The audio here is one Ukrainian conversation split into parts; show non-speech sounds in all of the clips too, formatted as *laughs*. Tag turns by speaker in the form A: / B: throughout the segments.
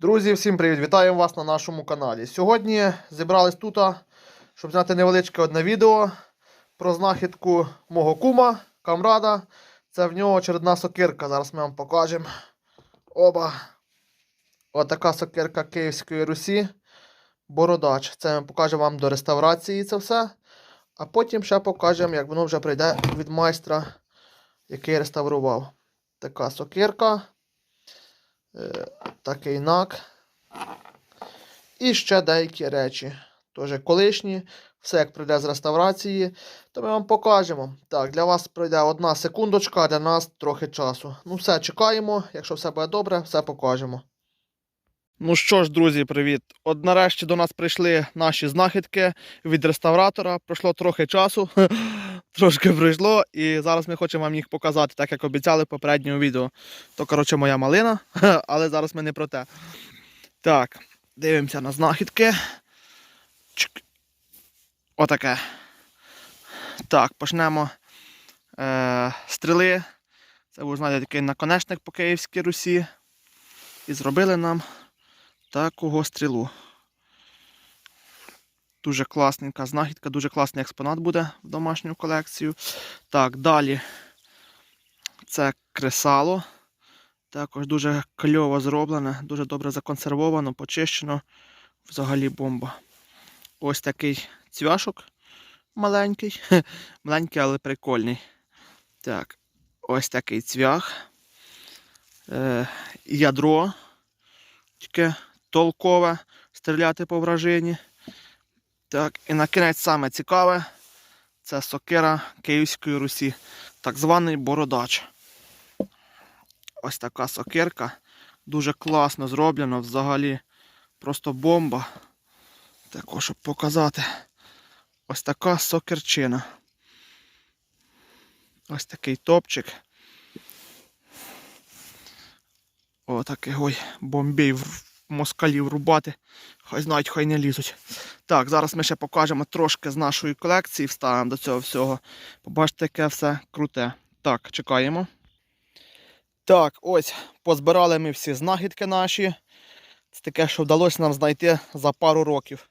A: Друзі, всім привіт! Вітаємо вас на нашому каналі. Сьогодні зібрались тут, щоб зняти невеличке одне відео про знахідку мого кума, камрада. Це в нього очередна сокирка. Зараз ми вам покажемо. Оба. Отака сокирка Київської Русі. Бородач. Це ми покажемо вам до реставрації це все. А потім ще покажемо, як воно вже прийде від майстра, який реставрував. Така сокирка. Такий нак. І ще деякі речі. Теж колишні. Все як прийде з реставрації, то ми вам покажемо. Так, для вас пройде одна секундочка, а для нас трохи часу. Ну, все, чекаємо. Якщо все буде добре, все покажемо. Ну що ж, друзі, привіт! От нарешті до нас прийшли наші знахідки від реставратора. Пройшло трохи часу, *laughs* трошки пройшло, і зараз ми хочемо вам їх показати, так як обіцяли в попередньому відео. То, коротше, моя малина, *laughs* але зараз ми не про те. Так, дивимося на знахідки. Чик. Отаке. Так, почнемо е, стріли. Це ви знаєте такий наконечник по Київській Русі. І зробили нам такого стрілу. Дуже класненька знахідка, дуже класний експонат буде в домашню колекцію. Так, далі це кресало. Також дуже кльово зроблене, дуже добре законсервовано, почищено. Взагалі бомба. Ось такий цвяшок маленький. *laughs* Маленький, але прикольний. Так, ось такий цвях. Е, ядро. Таке толкове, стріляти по вражині. Так, і на кінець саме цікаве. Це сокира Київської Русі, так званий бородач. Ось така сокирка. Дуже класно зроблено взагалі. Просто бомба. Також, щоб показати. Ось така сокирчина. Ось такий топчик. Отакий ой, бомбій москалів рубати. Хай знають, хай не лізуть. Так, зараз ми ще покажемо трошки з нашої колекції, вставимо до цього всього. Побачите, яке все круте. Так, чекаємо. Так, ось, позбирали ми всі знахідки наші. Це таке, що вдалося нам знайти за пару років.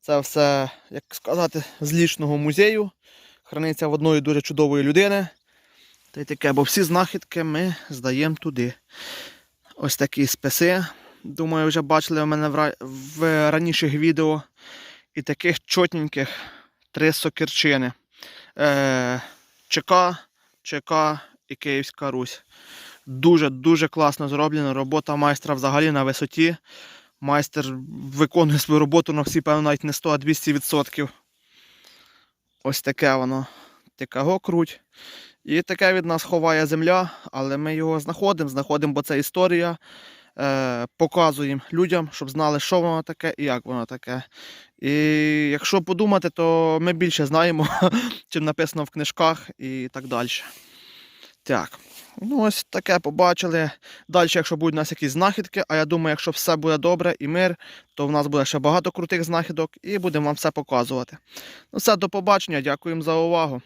A: Це все, як сказати, з лічного музею. Храниться в одної дуже чудової людини. Та й таке, бо всі знахідки ми здаємо туди. Ось такі списи. Думаю, вже бачили у мене в, ра... в раніших відео. І таких чотненьких три сокирчини. Е... ЧК, ЧК і Київська Русь. Дуже-дуже класно зроблено. Робота майстра взагалі на висоті. Майстер виконує свою роботу на всі, певно, навіть не 100, а 200%. Ось таке воно. Такого круть. І таке від нас ховає земля, але ми його знаходимо, знаходимо, бо це історія. Е, показуємо людям, щоб знали, що воно таке і як воно таке. І якщо подумати, то ми більше знаємо, *laughs* чим написано в книжках і так далі. Так, ну ось таке побачили. Далі, якщо будуть у нас якісь знахідки, а я думаю, якщо все буде добре і мир, то в нас буде ще багато крутих знахідок і будемо вам все показувати. Ну все, до побачення, дякуємо за увагу.